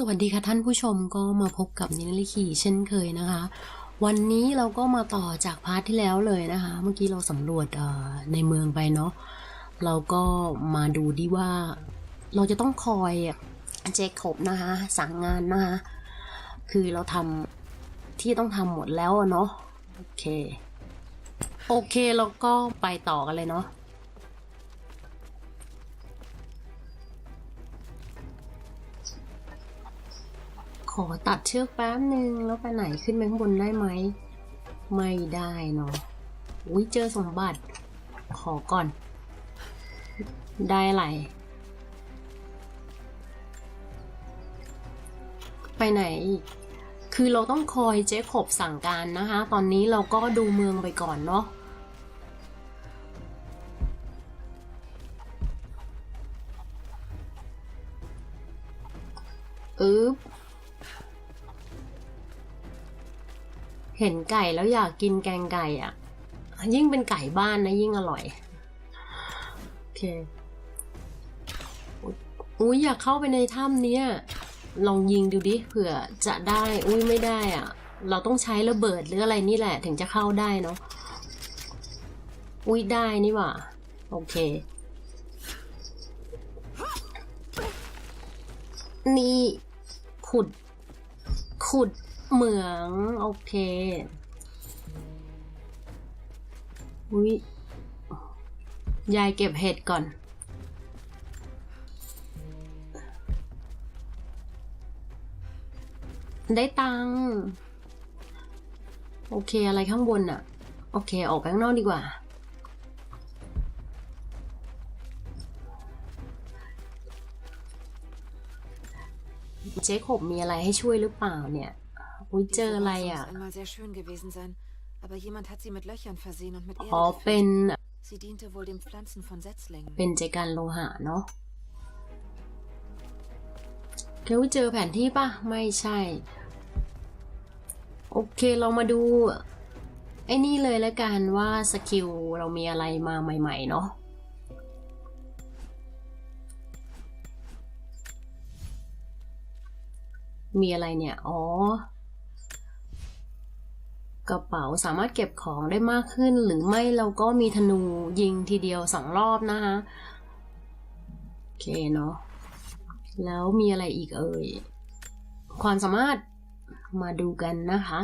สวัสดีค่ะท่านผู้ชมก็มาพบกับนิลลิขีเช่นเคยนะคะ วันนี้เราก็มาต่อจากพาร์ทที่แล้วเลยนะคะ เมื่อกี้เราสำรวจในเมืองไปเนาะเราก็มาดูดีว่าเราจะต้องคอยเจคบนะคะสั่งงานนะคะคือเราทำที่ต้องทำหมดแล้วเนาะโอเค โอเคเราก็ไปต่อกันเลยเนาะ อตัดเชือกแป๊บนึงแล้วไปไหนขึ้นไปข้างบนได้ไหม ไม่ได้เนาะอุ้ยเจอสมบัติ ขอก่อน ได้อะไร ไปไหนอีก คือเราต้องคอยเจ๊ขบสั่งการนะคะ ตอนนี้เราก็ดูเมืองไปก่อนเนาะอึ๊บ เห็นไก่แล้วอยากกินแกงไก่อะ ยิ่งเป็นไก่บ้านนะยิ่งอร่อย โอเค อุ้ยอยากเข้าไปในถ้ำเนี้ย ลองยิงดูดิเผื่อจะได้ อุ้ยไม่ได้อะ เราต้องใช้ระเบิดหรืออะไรนี่แหละถึงจะเข้าได้เนาะ อุ้ยได้นี่หว่า โอเค นี่ ขุด ขุด เหมือง โอเค อุ้ยยายเก็บเห็ดก่อน ได้ตังโอเคอะไรข้างบนอะโอเค ออกไปข้างนอกดีกว่า เจ๊ขบมีอะไรให้ช่วยหรือเปล่าเนี่ย อุ้ยเจอ Diese อะไร Rüstung อะ muss einmal sehr schön gewesen sein, aber jemand hat sie mit Löchern versehen und mit อ๋อ Erde เป็น gefüllt. Sie diente wohl dem Pflanzen von Setzlingen. เป็นเจกันโลหะเนาะเกลเจอแผนที่ปะไม่ใช่ โอเคเรามาดู ไอ้นี่เลยแล้วกันว่าสกิลเรามีอะไรมาใหม่ ๆ เนาะมีอะไรเนี่ย อ๋อ กระเป๋าสามารถเก็บของได้มากขึ้น หรือไม่เราก็มีธนูยิงทีเดียวสองรอบนะคะ โอเคเนาะแล้วมีอะไรอีกเอ่ย ความสามารถมาดูกันนะคะ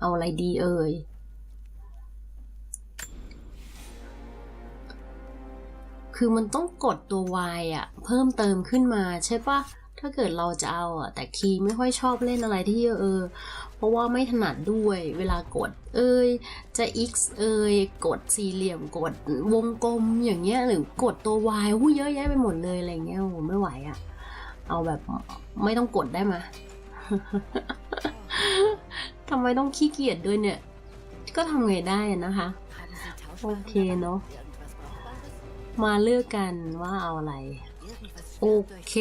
เอาอะไรดีเอ่ย คือมันต้องกดตัว Y อะเพิ่มเติมขึ้นมาใช่ปะถ้าเกิดเราจะเอาอะแต่คีย์ไม่ค่อยชอบเล่นอะไรที่เออ เพราะว่าไม่ถนัดด้วยเวลากด เอ้ยจะ X เอ้ยกดสี่เหลี่ยมกดวงกลมอย่างเงี้ยหรือกดตัว Y หูเยอะแยะไปหมดเลยอะไรเงี้ยโอ้โหไม่ไหวอะเอาแบบไม่ต้องกดได้ไหมยทำไมต้องขี้เกียจด้วยเนี่ย ก็ทำไงได้อะนะคะ Haben Sie Tauschware? โอเคเนาะ Irgendwas Brauchbares? มาเลือกกันว่าเอาอะไร โอเค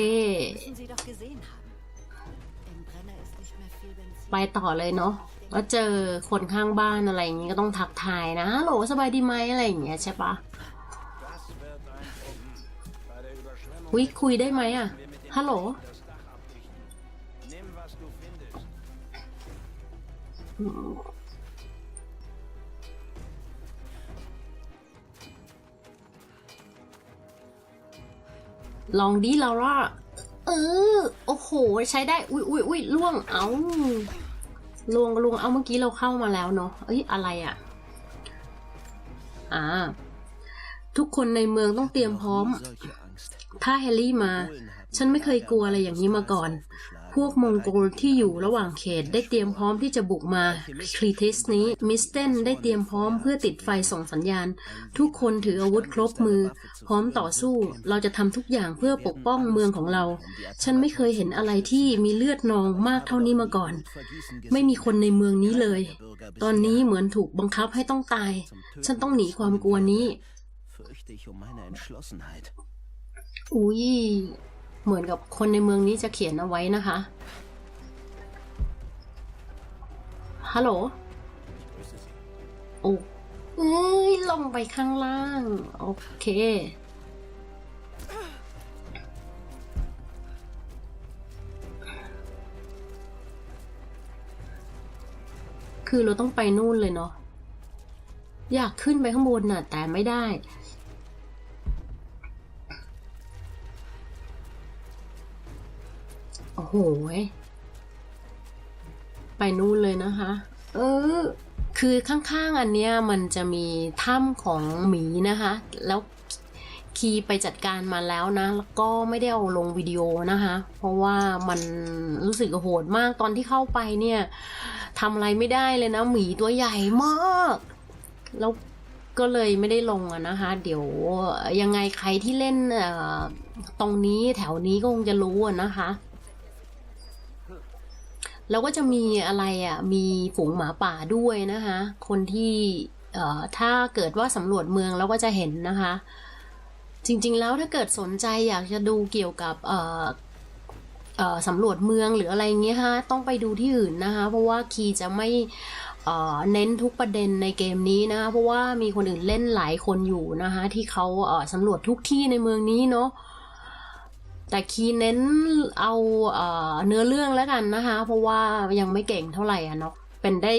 ไปต่อเลยเนาะว่าเจอคนข้างบ้านอะไรอย่างนี้ก็ต้องทักทายนะโหลสบายดีไหมอะไรอย่างเงี้ยใช่ปะวิคุยได้ไหมอะฮัลโหล ลองดิเราล่ะเออ โอ้โห ใช้ได้ อุ้ยอุ้ยอุ้ยล่วง เอาล่วงล่วงเอาเมื่อกี้เราเข้ามาแล้วเนาะ เอ้ย อะไรอะ่ะ อ่า ทุกคนในเมืองต้องเตรียมพร้อม ถ้าแฮร์รี่มา ฉันไม่เคยกลัวอะไรอย่างนี้มาก่อน วกมองโกลที่อยู่ระหว่างเขตได้เตรียมพร้อมที่จะบุกมาคลีทิสนี้มิสเตนได้เตรียมพร้อมเพื่อติดไฟส่งสัญญาณ ทุกคนถืออาวุธครบมือ พร้อมต่อสู้ เราจะทำทุกอย่างเพื่อปกป้องเมืองของเรา ฉันไม่เคยเห็นอะไรที่มีเลือดนองมากเท่านี้มาก่อน ไม่มีคนในเมืองนี้เลย ตอนนี้เหมือนถูกบังคับให้ต้องตาย ฉันต้องหนีความกลัวนี้ Fürchte ich um meine Entschlossenheit. อุ้ย เหมือนกับคนในเมืองนี้จะเขียนเอาไว้นะคะ ฮัลโหล โอ้เอ้ย ลงไปข้างล่าง โอเค คือเราต้องไปนู่นเลยเนาะ อยากขึ้นไปข้างบนน่ะ แต่ไม่ได้ โอ้โหยไปนู่นเลยนะคะ เออ คือข้างๆอันเนี้ยมันจะมีถ้ำของหมีนะคะ แล้วคีไปจัดการมาแล้วนะแล้วก็ไม่ได้เอาลงวิดีโอนะคะ เพราะว่ามันรู้สึกโหดมากตอนที่เข้าไปเนี่ยทำอะไรไม่ได้เลยนะ หมีตัวใหญ่มาก แล้วก็เลยไม่ได้ลงอะนะคะ เดี๋ยวยังไงใครที่เล่นตรงนี้แถวนี้ก็คงจะรู้นะคะ แล้วก็จะมีอะไรอะ มีฝูงหมาป่าด้วยนะคะ คนที่เอ่อถ้าเกิดว่าสำรวจเมืองแล้วก็จะเห็นนะคะ จริงๆแล้วถ้าเกิดสนใจอยากจะดูเกี่ยวกับเอ่อเอ่อสำรวจเมืองหรืออะไรเงี้ยฮะต้องไปดูที่อื่นนะคะ เพราะว่าคีย์จะไม่เอ่อเน้นทุกประเด็นในเกมนี้นะคะเพราะว่ามีคนอื่นเล่นหลายคนอยู่นะคะ ที่เขาเอ่อสำรวจทุกที่ในเมืองนี้เนาะ แต่คีย์เน้นเอาเนื้อเรื่องแล้วกันนะคะ เพราะว่ายังไม่เก่งเท่าไหร่อะเนาะเป็นได้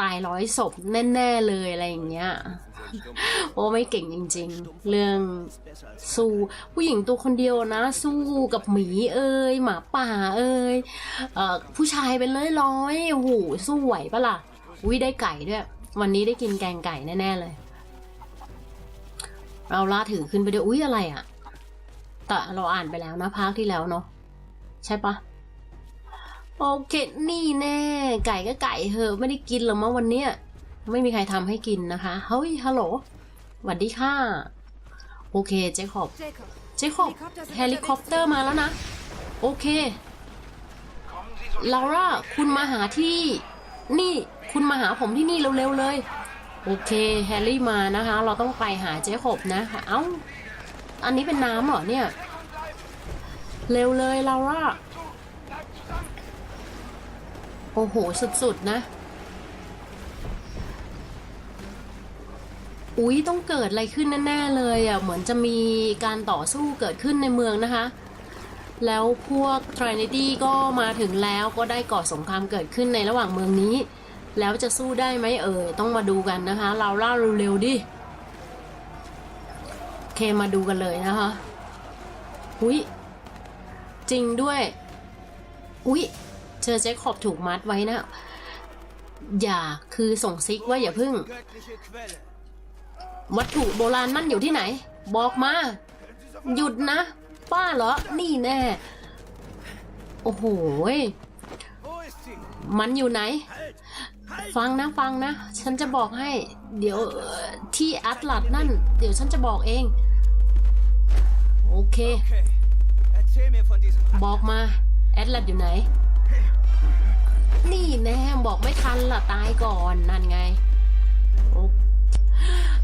ตายร้อยศพแน่ๆเลยอะไรอย่างเงี้ยโอ้ไม่เก่งจริง ๆ เรื่องสู้ผู้หญิงตัวคนเดียวนะ สู้กับหมีเอ้ยหมาป่าเอ้ยเอ่อผู้ชายเป็นร้อยร้อยๆโอ้โหสู้ไหวปะล่ะอุ้ยได้ไก่ด้วย วันนี้ได้กินแกงไก่แน่ๆเลย เราล่าถือขึ้นไปด้วยอุ้ยอะไรอะ แต่เราอ่านไปแล้วนะภาคที่แล้วเนาะใช่ปะโอเค นี่แน่ ไก่ก็ไก่เหอะไม่ได้กินหรอกมั้งวันเนี้ยไม่มีใครทำให้กินนะคะ เฮ้ย ฮัลโหลสวัสดีค่ะ โอเค เจคอบ เจคอบเฮลิคอปเตอร์มาแล้วนะ โอเคลาร่าคุณมาหาที่ นี่ คุณมาหาผมที่นี่เร็วๆเลย โอเค แฮร์รี่มานะคะ เราต้องไปหาเจคอบนะเอ้า อันนี้เป็นน้ำเหรอเนี่ย เร็วเลยลาร่าโอ้โห สุดๆ นะ อุ๊ย ต้องเกิดอะไรขึ้นแน่ๆเลยอะ เหมือนจะมีการต่อสู้เกิดขึ้นในเมืองนะคะ แล้วพวก Trinity ก็มาถึงแล้วก็ได้ก่อสงครามเกิดขึ้นในระหว่างเมืองนี้ แล้วจะสู้ได้ไหมเอ่ย ต้องมาดูกันนะคะ เราล่าเร็วๆดิ เคมาดูกันเลยนะคะอุ๊ยจริงด้วย อุ๊ยเจอเจคอบถูกมัดไว้นะ อย่าคือส่งซิกว่าอย่าพึ่ง วัตถุโบราณนั่นอยู่ที่ไหน บอกมา หยุดนะ ป้าเหรอ นี่แน่ โอ้โหมันอยู่ไหน ฟังนะฟังนะ ฉันจะบอกให้ เดี๋ยวที่อัตลัดนั่น เดี๋ยวฉันจะบอกเอง เค บอกมา แอดลัดอยู่ไหน นี่แน่บอกไม่ทันล่ะ ตายก่อนนั่นไง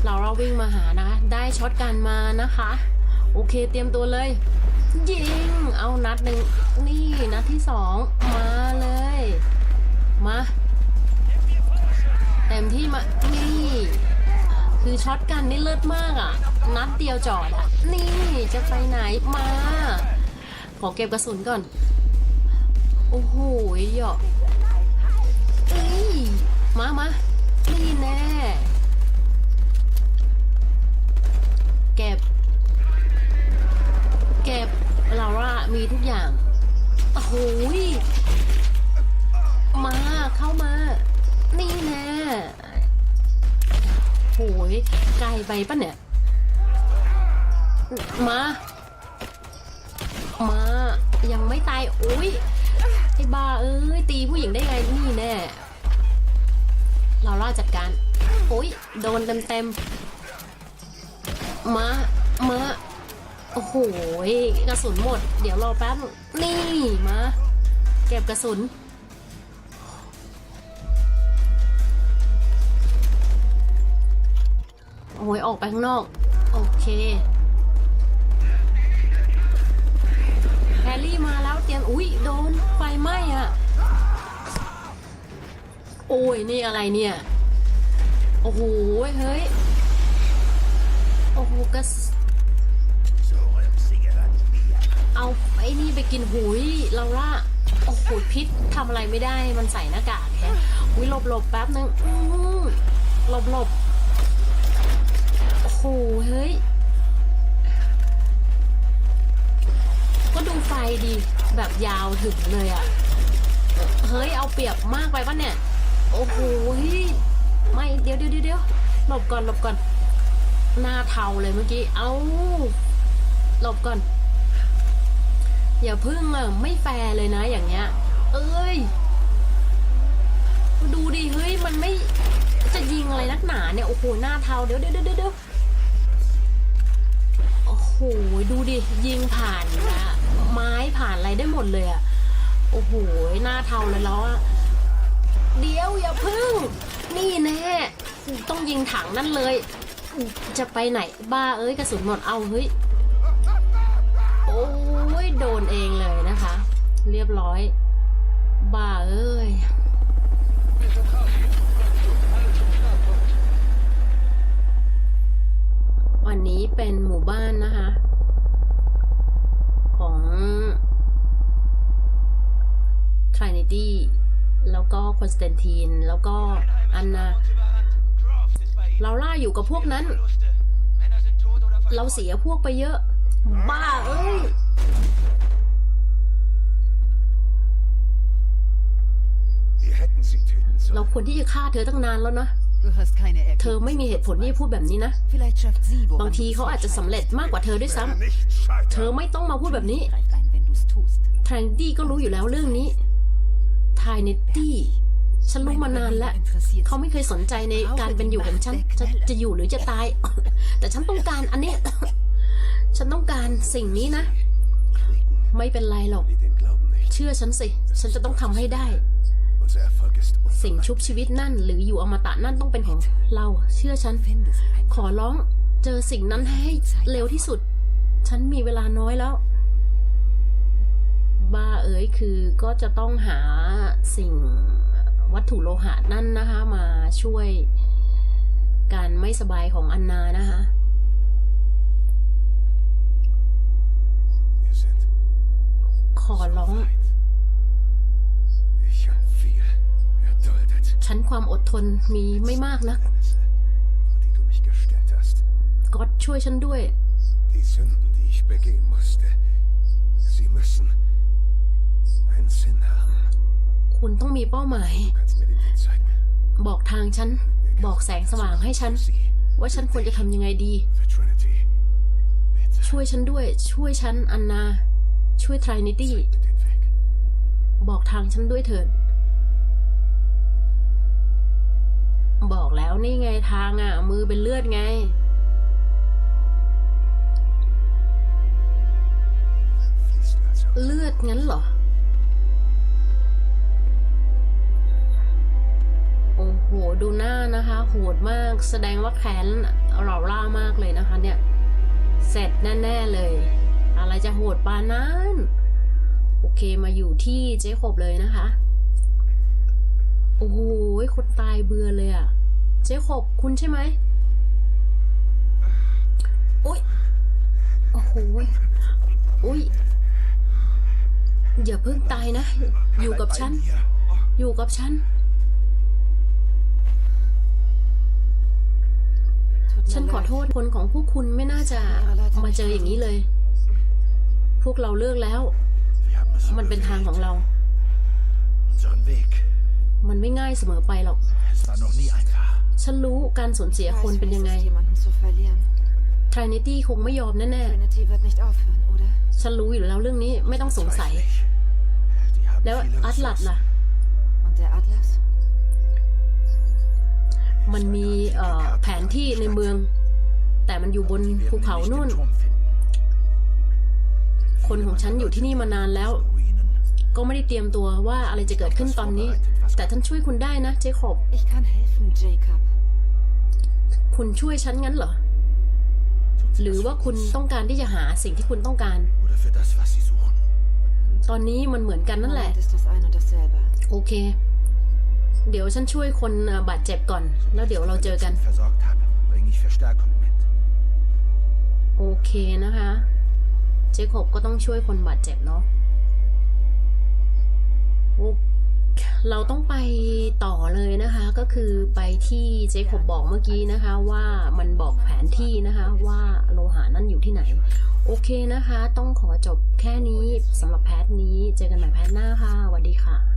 เราเราวิ่งมาหานะ ได้ช็อตกันมานะคะ โอเคเตรียมตัวเลย ยิง เอานัดหนึ่งนี่นัดที่สองมาเลย มาเต็มที่มา นี่ คือช็อตกันนี่เลิศมากอะ นัดเดียวจอดอะ นี่จะไปไหนมา ขอเก็บกระสุนก่อน โอ้โหเหยาะเอ้ย มามานี่แน่ เก็บ เก็บเราว่ามีทุกอย่าง โอ้โหมาเข้ามา นี่แน่โหยไกลไปปะเนี่ย มา มา ยังไม่ตายโอ้ยไอ้บ้าเอ้ยตีผู้หญิงได้ไงนี่แน่ เราล่าจัดการโอ้ยโดนเต็มเต็มมา มา โอ้โหยกระสุนหมด เดี๋ยวรอแป๊บ นี่มา เก็บกระสุนโอ้ยออกไปข้างนอก โอเค ร์รี่มาแล้วเตียมอุ้ยโดนไฟไหม้อะโอ้ยนี่อะไรเนี่ย โอ้โหเฮ้ย โอ้โหกระสเอาไอ้นี่ไปกินหุยเราล่าโอ้โหพิษทำอะไรไม่ได้มันใส่หน้ากากแฮะอุ้ยหลบหลบแป๊บนึงหลบหลบโอ้โหเฮ้ย ไฟดีแบบยาวถึงเลยอะเฮ้ยเอาเปรียบมากไปปะเนี่ย โอ้โหเฮ้ยไม่เดี๋ยวเดี๋ยวเดี๋ยวเดี๋ยวหลบก่อนหลบก่อน หน้าเทาเลยเมื่อกี้ เอาหลบก่อน อย่าพึ่งอะไม่แฟร์เลยนะอย่างเงี้ย เอ้ย ดูดิเฮ้ยมันไม่จะยิงอะไรนักหนาเนี่ยโอ้โหหน้าเทาเดี๋ยวเดี๋ยวเดี๋ยวเดี๋ยวโอ้โหดูดิยิงผ่านนะ ม้ผ่านอะไรได้หมดเลยอะโอ้โหหน้าเทาเลยแล้วอะเดี๋ยวอย่าพึ่ง นี่แน่ต้องยิงถังนั่นเลย จะไปไหนบ้าเอ้ยกระสุนหมดเอาเฮ้ยโอ้ยโดนเองเลยนะคะ เรียบร้อย บ้าเอ้ยวันนี้เป็นหมู่บ้านนะคะ ของ Trinity แล้วก็คอนสแตนทีนแล้วก็อันนาเราล่าอยู่กับพวกนั้น เราเสียพวกไปเยอะ บ้าเอ้ย Wir hätten sie töten เรา sollen. ควรที่จะฆ่าเธอตั้งนานแล้วนะ Du hast keine เธอไม่มีเหตุผลที่จะพูดแบบนี้นะ Vielleicht schafft sie, woran บางที du เขาอาจจะสำเร็จมากกว่าเธอด้วยซ้ Werde nicht ำเธอ scheitern. ไม่ต้องมาพูดแบบนี้ greift ein, wenn du's tust. ทรนดี้ก็รู้อยู่แล้วเรื่องนี้ทายเนตตี้ฉันรู้มานานแล้ว เขาไม่เคยสนใจในการเป็นอยู่ของฉัน จะจะอยู่หรือจะตาย แต่ฉันต้องการอันเนี้ยฉันต้องการสิ่งนี้นะ ไม่เป็นไรหรอก Die den Glauben nicht. เชื่อฉันสิ ฉันจะต้องทำให้ได้ Unser Erfolg ist สิ่ง unvermeidbar. ชุบชีวิตนั่น หรืออยู่อมตะนั่นต้องเป็นของเราเชื่อฉัน Finde sie einfach. ขอร้องเจอสิ่งนั้นให้เร็วที่สุด ฉันมีเวลาน้อยแล้ว บ้าเอ๋ยคือก็จะต้องหาสิ่งวัตถุโลหะนั่นนะคะ มาช่วยการไม่สบายของอันนานะคะ Wir sind ขอร้อง ฉันความอดทนมีไม่มากนะ Hindernisse, vor die du mich gestellt hast. ก็อดช่วยฉันด้วย Die Sünden, die ich begehen musste. Sie müssen einen Sinn haben. คุณต้องมีเป้าหมาย Du kannst mir den Weg zeigen. บอกทางฉัน บอกแสงสว่างให้ฉัน Sie ว่าฉันควรจะทำยังไงดี für Trinity. Bitte. ช่วยฉันด้วย ช่วยฉัน อันนา ช่วยทรินิตี้ Zeig mir den Weg. บอกทางฉันด้วยเถิด บอกแล้วนี่ไงทางอะ มือเป็นเลือดไง เลือดงั้นเหรอ โอ้โห ดูหน้านะคะ โหดมากแสดงว่าแค้นเราล่ามากเลยนะคะ เนี่ย เสร็จแน่ ๆ เลย อะไรจะโหดปานนั้น โอเคมาอยู่ที่เจ๊ขบเลยนะคะ โอ้โหคนตายเบื่อเลยอะเจ๊ขบคุณใช่ไหมอุ้ยโอ้โหอุ้ยอย่าเพิ่งตายนะ อยู่กับฉัน อยู่กับฉัน ฉันขอโทษคนของพวกคุณไม่น่าจะมาเจออย่างนี้เลย พวกเราเลือกแล้ว มันเป็นทางของเรา มันไม่ง่ายเสมอไปหรอก Es war noch nie einfach. ฉันรู้การสูญเสีย Ich คน weiß, เป็น wie ยัง es ไง ist, jemanden zu verlieren. Trinity คงไม่ยอมแน่ Trinity wird nicht aufhören, oder? ๆฉันรู้อยู่แล้วเรื่องนี้ไม่ต้องสงสัย Zweifel ich. Die haben แล้ว viele อัตลัด Ressourcen. ล่ะ Und der Atlas? มันมีเอ่อแผนที่ในเมือง แต่มันอยู่บน Die ภู werden เขา ihn nicht นู่น im Turm finden. คนของฉันอยู่ที่นี่มานานแล้ว Ruinen. ก็ไม่ได้เตรียมตัวว่าอะไรจะเกิดขึ้นตอนนี้ แต่ท่านช่วยคุณได้นะเจคอบ Ich kann helfen, Jacob. คุณช่วยฉันงั้นเหรอ Tun sie หรือ das ว่า für คุณ uns ต้องการที่จะหาสิ่งที่คุณต้องการ Oder für das, was sie suchen. ตอนนี้มันเหมือนกันนั่นแหละ Moment ist das ein und dasselbe. โอเค เดี๋ยวฉันช่วยคนเอ่อบาดเจ็บก่อน แล้วเดี๋ยวเราเจอกัน versorgt habe, bringe ich Verstärkung mit. โอเคนะคะ เจคอบก็ต้องช่วยคนบาดเจ็บเนาะโอ้ เราต้องไปต่อเลยนะคะก็คือไปที่เจคอบบอกเมื่อกี้นะคะว่ามันบอกแผนที่นะคะว่าโลหะนั่นอยู่ที่ไหน โอเคนะคะ ต้องขอจบแค่นี้สำหรับแพทนี้ เจอกันใหม่แพทหน้าค่ะสวัสดีค่ะ